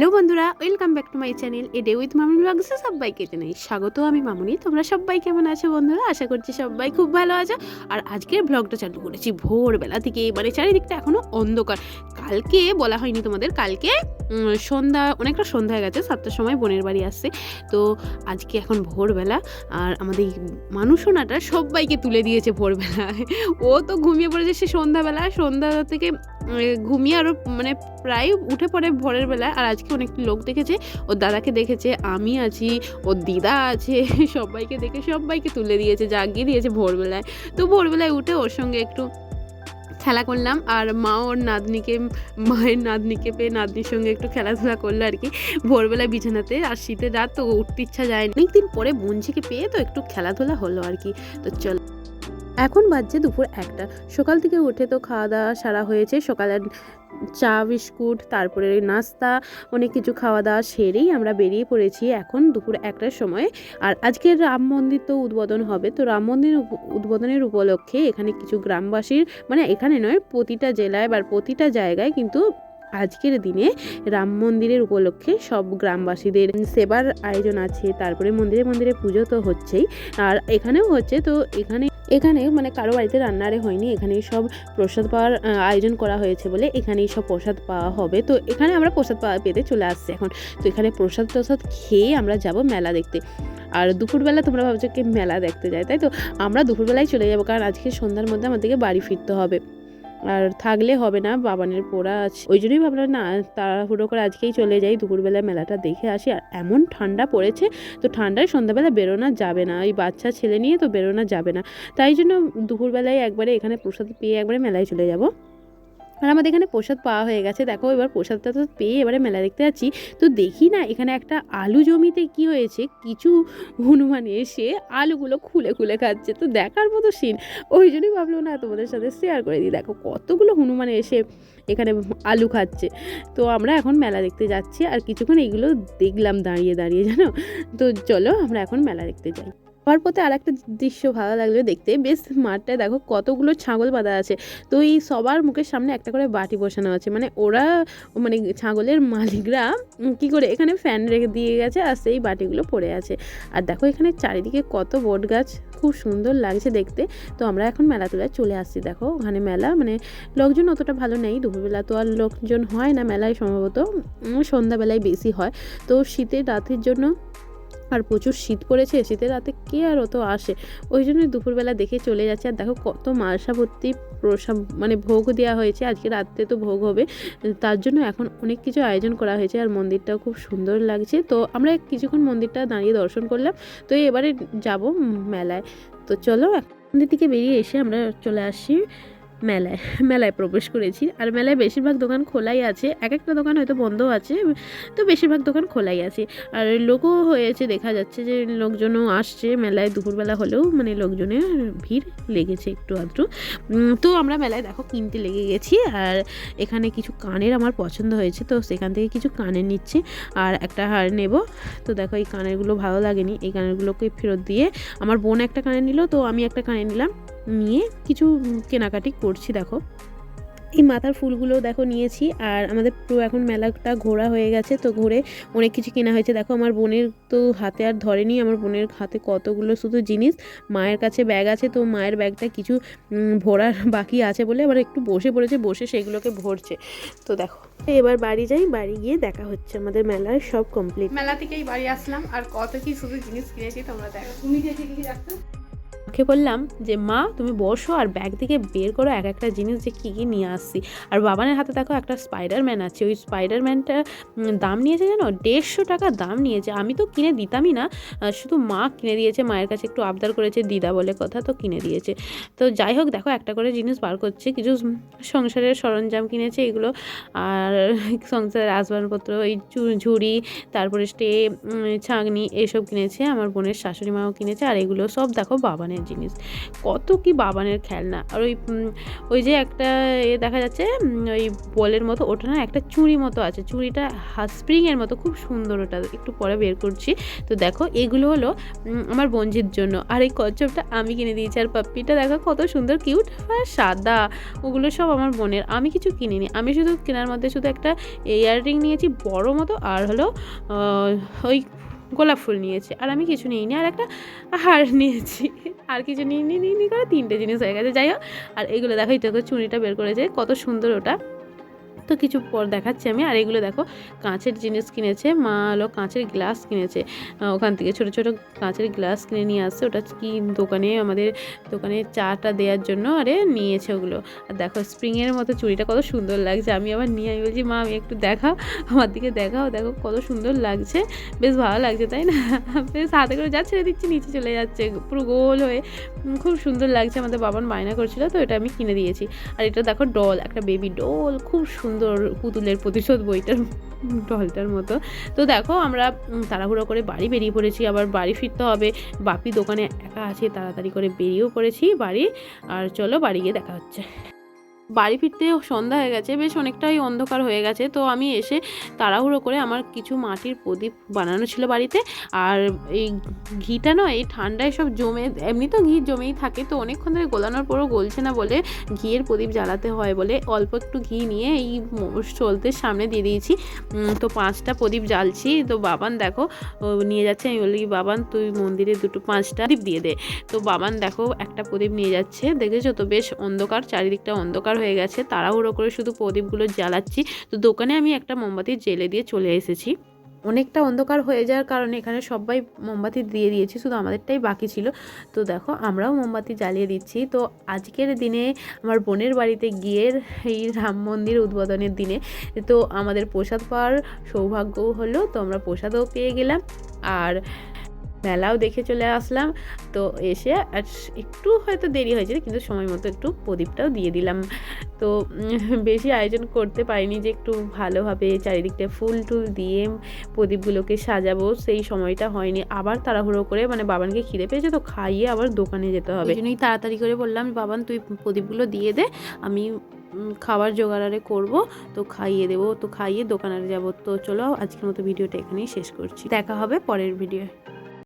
Hello বন্ধুরা welcome back to my channel a day with Mamuni ব্লগসে সবাইকে জানাই স্বাগত, আমি মামুনি। তোমরা সবাই কেমন আছো বন্ধুরা? আশা করছি সবাই খুব ভালো আছো। আর আজকের ব্লগটা চালু করেছি ভোরবেলা থেকে মানে চারিদিকটা এখনও অন্ধকার। কালকে বলা হয়নি তোমাদের, কালকে সন্ধ্যা, অনেকটা সন্ধ্যা হয়ে গেছে, সাতটার সময় বোনের বাড়ি আসছে। তো আজকে এখন ভোরবেলা, আর আমাদের মানুষনাটা সবাইকে তুলে দিয়েছে ভোরবেলায় ও তো ঘুমিয়ে পড়েছে সে সন্ধ্যাবেলা, সন্ধ্যা থেকে ঘুমিয়ে আরও মানে প্রায় উঠে পড়ে ভোরের বেলা, আর আজকে অনেক লোক দেখেছে, ওর দাদাকে দেখেছে, আমি আছি, ওর দিদা আছে, সবাইকে দেখে সবাইকে তুলে দিয়েছে, জাগিয়ে দিয়েছে ভোরবেলায়। তো ভোরবেলায় উঠে ওর সঙ্গে একটু খেলা করলাম, আর মা ওর নাতনিকে, মায়ের নাতনিকে পেয়ে নাতনির সঙ্গে একটু খেলাধুলা করল আর কি। ভোরবেলায় বিছানাতে, আর শীতের রাত তো উঠতে ইচ্ছা যায় অনেকদিন পরে বোনঝিকে পেয়ে তো একটু খেলাধুলা হলো আর কি। তো চল। এখন বাজছে দুপুর একটা। সকাল থেকে উঠে তো খাওয়া দাওয়া সারা হয়েছে। সকালের চা, বিস্কুট, তারপরে নাস্তা, অনেক কিছু খাওয়া দাওয়া সেরেই আমরা বেরিয়ে পড়েছি এখন দুপুর একটার সময়। আর আজকের রাম মন্দির তো উদ্বোধন হবে, তো রাম মন্দির উদ্বোধনের উপলক্ষে এখানে কিছু গ্রামবাসীর মানে এখানে নয়, প্রতিটা জেলায় বা প্রতিটা জায়গায় কিন্তু আজকের দিনে রাম মন্দিরের উপলক্ষে সব গ্রামবাসীদের সেবার আয়োজন আছে, তারপরে মন্দিরে মন্দিরে পুজো তো হচ্ছেই। আর এখানেও হচ্ছে, তো এখানে এখানে মানে কারও বাড়িতে রান্নারে হয়নি, এখানেই সব প্রসাদ পাওয়ার আয়োজন করা হয়েছে বলে এখানেই সব প্রসাদ পাওয়া হবে। তো এখানে আমরা প্রসাদ পাওয়া পেতে চলে আসছি এখন। তো এখানে প্রসাদ প্রসাদ খেয়ে আমরা যাব মেলা দেখতে। আর দুপুরবেলা তোমরা ভাবছ কি মেলা দেখতে যায়, তাই তো? আমরা দুপুরবেলায় চলে যাব, কারণ আজকে সন্ধ্যার মধ্যে আমাদেরকে বাড়ি ফিরতে হবে। আর থাকলে হবে না, বাবানের পোড়া আছে। ওই জন্যই ভাবলাম, না, তাড়াহুড়ো করে আজকেই চলে যাই দুপুরবেলা মেলাটা দেখে আসি। আর এমন ঠান্ডা পড়েছে, তো ঠান্ডায় সন্ধ্যাবেলা বেরোনো যাবে না। ওই বাচ্চা ছেলে নিয়ে তো বেরোনো যাবে না। তাই জন্য দুপুরবেলায় একবারে এখানে প্রসাদ পেয়ে একবারে মেলায় চলে যাব। আর আমাদের এখানে প্রসাদ পাওয়া হয়ে গেছে। দেখো, এবার প্রসাদটা তো পেয়ে এবারে মেলা দেখতে যাচ্ছি। তো দেখি না, এখানে একটা আলু জমিতে কি হয়েছে? কিছু হনুমান এসে আলুগুলো খুলে খুলে খাচ্ছে। তো দেখার মতো সিন ওই জন্যই ভাবলো না, তোমাদের সাথে শেয়ার করে দিই। দেখো, কতগুলো হনুমান এসে এখানে আলু খাচ্ছে। তো আমরা এখন মেলা দেখতে যাচ্ছি। আর কিছুক্ষণ এইগুলো দেখলাম, দাঁড়িয়ে দাঁড়িয়ে, জানো? তো চলো, আমরা এখন মেলা দেখতে যাই। হওয়ার পথে আর একটা দৃশ্য ভালো লাগল দেখতে। বেশ মাঠটায় দেখো কতগুলো ছাগল বাঁধা আছে। তো এই সবার মুখের সামনে একটা করে বাটি বসানো আছে। মানে ওরা মানে ছাগলের মালিকরা কি করে এখানে ফ্যান রেখে দিয়ে গেছে আর সেই বাটিগুলো পড়ে আছে। আর দেখো এখানে চারিদিকে কত বট গাছ, খুব সুন্দর লাগছে দেখতে। তো আমরা এখন মেলা তোলায় চলে আসছি। দেখো ওখানে মেলা মানে লোকজন অতটা ভালো নেই। দুপুরবেলা তো আর লোকজন হয় না মেলায় সম্ভবত। সন্ধ্যাবেলায় বেশি হয়। তো শীতের রাতের জন্য আর প্রচুর শীত পড়েছে, শীতের রাতে কে আর অত আসে? ওই জন্যই দুপুরবেলা দেখে চলে যাচ্ছে। আর দেখো কত মালসা ভর্তি মানে ভোগ দেওয়া হয়েছে। আজকে রাত্রে তো ভোগ হবে। তার জন্য এখন অনেক কিছু আয়োজন করা হয়েছে। আর মন্দিরটাও খুব সুন্দর লাগছে। তো আমরা কিছুক্ষণ মন্দিরটা দাঁড়িয়ে দর্শন করলাম। তো এবারে যাব মেলায়। তো চলো মন্দির থেকে বেরিয়ে এসে আমরা চলে আসি। মেলায় মেলায় প্রবেশ করেছি। আর মেলায় বেশিরভাগ দোকান খোলাই আছে। এক একটা দোকান হয়তো বন্ধ আছে, তো বেশিরভাগ দোকান খোলাই আছে। আর লোকও হয়েছে, দেখা যাচ্ছে যে লোকজনও আসছে মেলায় দুপুরবেলা হলেও মানে লোকজনের ভিড় লেগেছে একটু আধটু। তো আমরা মেলায় দেখো কিনতে লেগে গেছি। আর এখানে কিছু কানের আমার পছন্দ হয়েছে, তো সেখান থেকে কিছু কানের নিচ্ছি। আর একটা হার নেব। তো দেখো এই কানেরগুলো ভালো লাগেনি। এই কানেরগুলোকে ফেরত দিয়ে আমার বোন একটা কানের নিল, তো আমি একটা কানের নিলাম। নিয়ে কিছু কেনাকাটি করছি দেখো। এই মাথার ফুলগুলো দেখো নিয়েছি আর আমাদের পুরো এখন মেলাটা ঘোরা হয়ে গেছে তো ঘুরে অনেক কিছু কেনা হয়েছে। দেখো আমার বোনের তো হাতে আর ধরেনি আমার বোনের হাতে কতগুলো শুধু জিনিস মায়ের কাছে ব্যাগ আছে তো মায়ের ব্যাগটা কিছু ভরার বাকি আছে বলে আবার একটু বসে পড়েছে বসে সেগুলোকে ভরছে। তো দেখো এবার বাড়ি যাই বাড়ি গিয়ে দেখা হচ্ছে আমাদের মেলার সব কমপ্লিট মেলা থেকেই বাড়ি আসলাম আর কত কি শুধু জিনিস কিনেছি তোমরা দেখো। তুমি যে কি রাখতো মাকে বললাম যে, মা, তুমি বসো আর ব্যাগ থেকে বের করো এক একটা জিনিস যে কী কী নিয়ে আসছি। আর বাবানের হাতে দেখো একটা স্পাইডারম্যান আছে। ওই স্পাইডারম্যানটা দাম নিয়েছে জানো? দেড়শো টাকা দাম নিয়েছে। আমি তো কিনে দিতামই না। শুধু মা কিনে দিয়েছে। মায়ের কাছে একটু আবদার করেছে, দিদা বলে কথা তো কিনে দিয়েছে। তো যাই হোক, দেখো একটা করে জিনিস বার করছে। কিছু সংসারের সরঞ্জাম কিনেছে এগুলো। আর সংসারের আসবাবপত্র এই ঝুড়ি, তারপরে স্টে ছাগনি এসব কিনেছে। আমার বোনের শাশুড়ি মাও কিনেছে। আর এগুলো সব দেখো বাবানের বাবানের জিনিস। কত কি বাবানের খেলনা। আর ওই ওই যে একটা এ দেখা যাচ্ছে ওই বলের মতো, ওটা না একটা চুড়ি মতো আছে। চুড়িটা স্প্রিংয়ের মতো, খুব সুন্দর ওটা। একটু পরে বের করছি। তো দেখো, এগুলো হলো আমার বঞ্জির জন্য। আর এই কচ্ছপটা আমি কিনে দিয়েছি। আর পাপ্পিটা দেখো, কত সুন্দর, কিউট আর সাদা। ওগুলো সব আমার বোনের। আমি কিছু কিনিনি। আমি শুধু কেনার মধ্যে শুধু একটা ইয়াররিং নিয়েছি, বড় মতো। আর হলো ওই গোলাপ ফুল নিয়েছি। আর আমি কিছু নিইনি, আর একটা হার নিয়েছি। আর কিছু নিই নিই করে তিনটে জিনিস হয়ে গেছে। যাই হোক, আর এইগুলো দেখো এটা চুড়িটা বের করেছে। কত সুন্দর ওটা। তো কিছু পর দেখাচ্ছি আমি। আর এগুলো দেখো, কাঁচের জিনিস কিনেছে, মা হলো কাঁচের গ্লাস কিনেছে। ওখান থেকে ছোট ছোট কাঁচের গ্লাস কিনে নিয়ে আসছে। ওটা কি দোকানে আমাদের দোকানে চাটা দেওয়ার জন্য, আরে নিয়েছে ওগুলো। আর দেখো স্প্রিংয়ের মতো চুড়িটা কত সুন্দর লাগছে। আমি আবার নিয়ে, আমি বলছি, মা, আমি একটু দেখাও, আমার দিকে দেখাও, দেখো কত সুন্দর লাগছে। বেশ ভালো লাগছে, তাই না? বেশ হাতে করে যা ছেড়ে দিচ্ছি, নিচে চলে যাচ্ছে, পুরো গোল হয়ে। খুব সুন্দর লাগছে, আমাদের বাবার বায়না করছিল, তো এটা আমি কিনে দিয়েছি। আর এটা দেখো, ডল, একটা বেবি ডল খুব সুন্দর পুতুলের প্রতিশোধ বইটার ডলটার মতো। তো দেখো আমরা তাড়াহুড়ো করে বাড়ি বেরিয়ে পড়েছি, আবার বাড়ি ফিরতে হবে। বাপি দোকানে একা আছে, তাড়াতাড়ি করে বেরিয়েও পড়েছি বাড়ি। আর চলো বাড়ি গিয়ে দেখা হচ্ছে। বাড়ি ফিরতে সন্ধ্যা হয়ে গেছে, বেশ অনেকটাই অন্ধকার হয়ে গেছে। তো আমি এসে তাড়াহুড়ো করে আমার কিছু মাটির প্রদীপ বানানো ছিল বাড়িতে। আর এই ঘিটা নয়, এই ঠান্ডায় সব জমে, এমনি তো ঘি জমেই থাকে। তো অনেকক্ষণ ধরে গোলানোর পরও গলছে না বলে ঘিয়ের প্রদীপ জ্বালাতে হয় বলে অল্প একটু ঘি নিয়ে এই চলতের সামনে দিয়ে দিয়েছি। তো পাঁচটা প্রদীপ জ্বালছি। তো বাবান দেখো নিয়ে যাচ্ছে। আমি বলি, বাবান, তুই মন্দিরে দুটো পাঁচটা প্রদীপ দিয়ে দে। তো বাবান দেখো, একটা প্রদীপ নিয়ে যাচ্ছে। দেখেছ তো, বেশ অন্ধকার, চারিদিকটা অন্ধকার হয়ে গেছে, তাড়াহুড়ো করে শুধু প্রদীপগুলো জ্বালাচ্ছি। তো দোকানে আমি একটা মোমবাতি জেলে দিয়ে চলে এসেছি। অনেকটা অন্ধকার হয়ে যাওয়ার কারণে এখানে সবাই মোমবাতি দিয়ে দিয়েছি, শুধু আমাদেরটাই বাকি ছিল। তো দেখো, আমরাও মোমবাতি জ্বালিয়ে দিচ্ছি। তো আজকের দিনে আমার বোনের বাড়িতে গিয়ে এই রাম মন্দির উদ্বোধনের দিনে, তো আমাদের প্রসাদ পাওয়ার সৌভাগ্যও হলো, তো আমরা প্রসাদও পেয়ে গেলাম। আর মেলাও দেখে চলে আসলাম। তো এসে আর একটু হয়তো দেরি হয়েছে কিন্তু সময় মতো একটু প্রদীপটাও দিয়ে দিলাম। তো বেশি আয়োজন করতে পারিনি যে একটু ভালোভাবে চারিদিকটা ফুল টুল দিয়ে প্রদীপগুলোকে সাজাবো, সেই সময়টা হয়নি। আবার তাড়াহুড়ো করে মানে বাবানকে খিদে পেয়েছে, তো খাইয়ে আবার দোকানে যেতে হবে। এই তাড়াতাড়ি করে বললাম, বাবান, তুই প্রদীপগুলো দিয়ে দে, আমি খাবার জোগাড়ারে করব, তো খাইয়ে দেবো, তো খাইয়ে দোকানে যাব। তো চলো, আজকের মতো ভিডিওটা এখানেই শেষ করছি। দেখা হবে পরের ভিডিও